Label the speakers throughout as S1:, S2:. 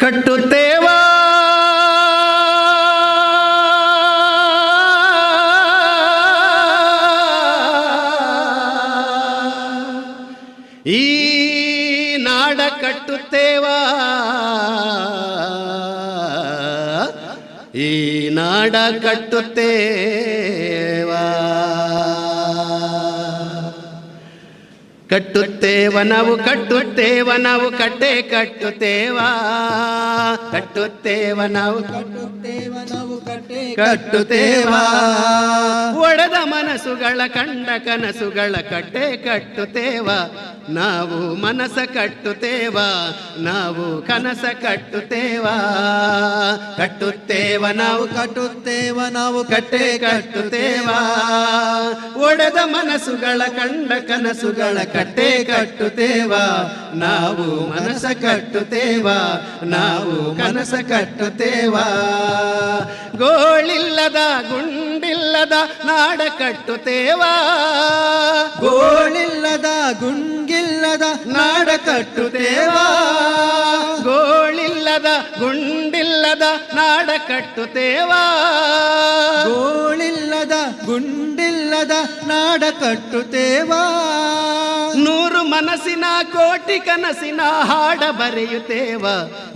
S1: ಕಟ್ಟುತ್ತೇವಾ? ಈ ನಾಡ ಕಟ್ಟುತ್ತೇವಾ? ಈ ನಾಡ ಕಟ್ಟುತ್ತೇವಾ ಕಟ್ಟುತ್ತೇವ ನಾವು ಕಟ್ಟುತ್ತೇವ ನಾವು ಕಟ್ಟೆ ಕಟ್ಟುತ್ತೇವಾ? ಕಟ್ಟುತ್ತೇವ ನಾವು
S2: ಕಟ್ಟುತ್ತೇವ ನಾವು ಕಟ್ಟೆ
S1: ಕಟ್ಟುತ್ತೇವಾ? ಮನಸ್ಸುಗಳ ಕಂಡ ಕನಸುಗಳ ಕಟ್ಟೆ ಕಟ್ಟುತ್ತೇವ. ನಾವು ಮನಸ ಕಟ್ಟುತ್ತೇವ, ನಾವು ಕನಸ ಕಟ್ಟುತ್ತೇವ. ಕಟ್ಟುತ್ತೇವ, ನಾವು
S2: ಕಟ್ಟುತ್ತೇವ, ನಾವು
S1: ಕಟ್ಟೆ ಕಟ್ಟುತ್ತೇವ. ಒಡೆದ ಮನಸ್ಸುಗಳ ಕಂಡ ಕನಸುಗಳ ಕಟ್ಟೆ ಕಟ್ಟುತ್ತೇವ. ನಾವು ಮನಸ ಕಟ್ಟುತ್ತೇವ, ನಾವು ಕನಸ ಕಟ್ಟುತ್ತೇವ. ಗೋಳಿಲ್ಲದ ಗುಂಡಿಲ್ಲದ ನಾಡ ಕಟ್ಟುತ್ತೇವ?
S2: ಗೋಳಿಲ್ಲದ ಗುಂಡಿಲ್ಲದ
S1: ನಾಡ ಕಟ್ಟುತ್ತೇವ? ಗೋಳಿಲ್ಲದ ಗುಂಡಿಲ್ಲದ ನಾಡ ಕಟ್ಟುತ್ತೇವ?
S2: ಗೋಳಿಲ್ಲದ ಗುಂಡಿಲ್ಲದ ನಾಡ ಕಟ್ಟುತ್ತೇವ?
S1: ನೂರು ಮನಸ್ಸಿನ ಕೋಟಿ ಕನಸಿನ ಹಾಡ ಬರೆಯುತ್ತೇವ.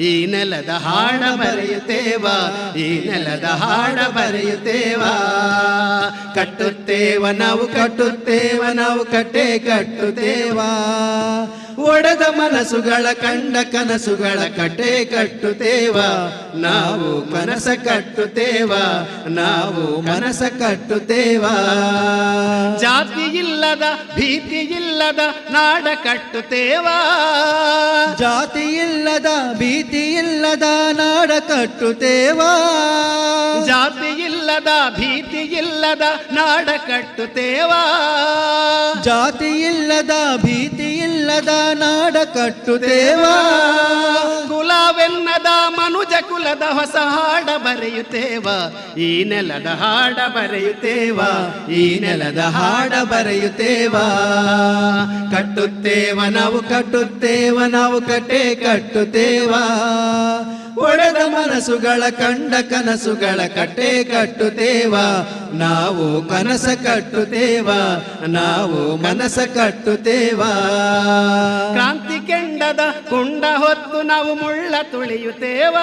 S1: ಈ ನೆಲದ ಹಾಡ ಬರೆಯುತ್ತೇವ. ಈ ನೆಲದ ಹಾಡ ಬರೆಯುತ್ತೇವ. ಕಟ್ಟುತ್ತೇವ, ನಾವು ಕಟ್ಟುತ್ತೇವ, ನಾವು ಕಟ್ಟೆ ಕಟ್ಟುತ್ತೇವ. ಒಡೆದ ಮನಸ್ಸುಗಳ ಕಂಡ ಕನಸುಗಳ ಕಟ್ಟೆ ಕಟ್ಟುತ್ತೇವ. ನಾವು ಮನಸ ಕಟ್ಟುತ್ತೇವ. ನಾವು ಮನಸ ಕಟ್ಟುತ್ತೇವ. ಇಲ್ಲದ ಭೀತಿ ಇಲ್ಲದ ನಾಡ ಕಟ್ಟುತ್ತೇವಾ?
S2: ಜಾತಿ ಇಲ್ಲದ ಭೀತಿ ಇಲ್ಲದ ನಾಡ ಕಟ್ಟುತ್ತೇವಾ?
S1: ಜಾತಿ ಇಲ್ಲದ ಭೀತಿ ಇಲ್ಲದ ನಾಡ ಕಟ್ಟುತ್ತೇವಾ?
S2: ಜಾತಿ ಇಲ್ಲದ ಭೀತಿ ಇಲ್ಲದ ನಾಡ ಕಟ್ಟುತ್ತೇವಾ?
S1: ಕುಲವೆನ್ನದ ಮನುಜ ಕುಲದ ಹೊಸ ಹಾಡ ಬರೆಯುತ್ತೇವ? ಈ ನೆಲದ ಹಾಡ ಬರೆಯುತ್ತೇವ? ಈ ನೆಲದ ಹಾಡ ಬರೆಯುತ್ತೇವ? ಕಟ್ಟುತ್ತೇವ ನಾವು ಕಟ್ಟುತ್ತೇವ ನಾವು ಕಟ್ಟೆ ಕಟ್ಟುತ್ತೇವ? ಒಡೆದ ಮನಸ್ಸುಗಳ ಕಂಡ ಕನಸುಗಳ ಕಟ್ಟೆ ಕಟ್ಟುತ್ತೇವ. ನಾವು ಕನಸ ಕಟ್ಟುತ್ತೇವ. ನಾವು ಮನಸ ಕಟ್ಟುತ್ತೇವ. ಕ್ರಾಂತಿ ಕೆಂಡದ ಕುಂಡ ಹೊತ್ತು ನಾವು ಮುಳ್ಳ ತುಳಿಯುತ್ತೇವ.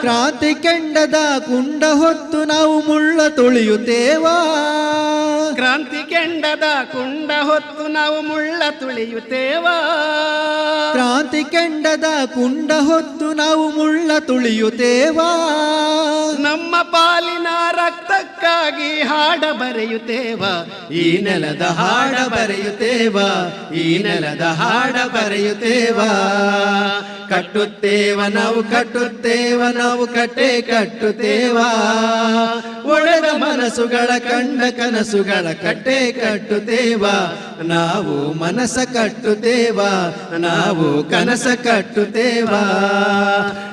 S2: ಕ್ರಾಂತಿ ಕೆಂಡದ ಕುಂಡ ಹೊತ್ತು ನಾವು ಮುಳ್ಳ ತುಳಿಯುತ್ತೇವ.
S1: ಕ್ರಾಂತಿ ಕೆಂಡದ ಕುಂಡ ಹೊತ್ತು ನಾವು ಮುಳ್ಳ ತುಳಿಯುತ್ತೇವ.
S2: ಕ್ರಾಂತಿ ಕೆಂಡದ ಕುಂಡ ಹೊತ್ತು ನಾವು ಮುಳ್ಳ ತುಳಿಯುತ್ತೇವ.
S1: ನಮ್ಮ ಪಾಲಿನ ರಕ್ತಕ್ಕಾಗಿ ಹಾಡ ಬರೆಯುತ್ತೇವ. ಈ ನೆಲದ ಹಾಡ ಬರೆಯುತ್ತೇವ. ಈ ನೆಲದ ಹಾಡ ಬರೆಯುತ್ತೇವ. ಕಟ್ಟುತ್ತೇವ, ನಾವು ಕಟ್ಟುತ್ತೇವ, ನಾವು ಕಟ್ಟೆ ಕಟ್ಟುತ್ತೇವ. ಒಡೆದ ಮನಸ್ಸುಗಳ ಕಂಡ ಕನಸುಗಳ ಕಟ್ಟೆ ಕಟ್ಟುತ್ತೇವ. ನಾವು ಮನಸ ಕಟ್ಟುತ್ತೇವ, ನಾವು ಕನಸ ಕಟ್ಟುತ್ತೇವ.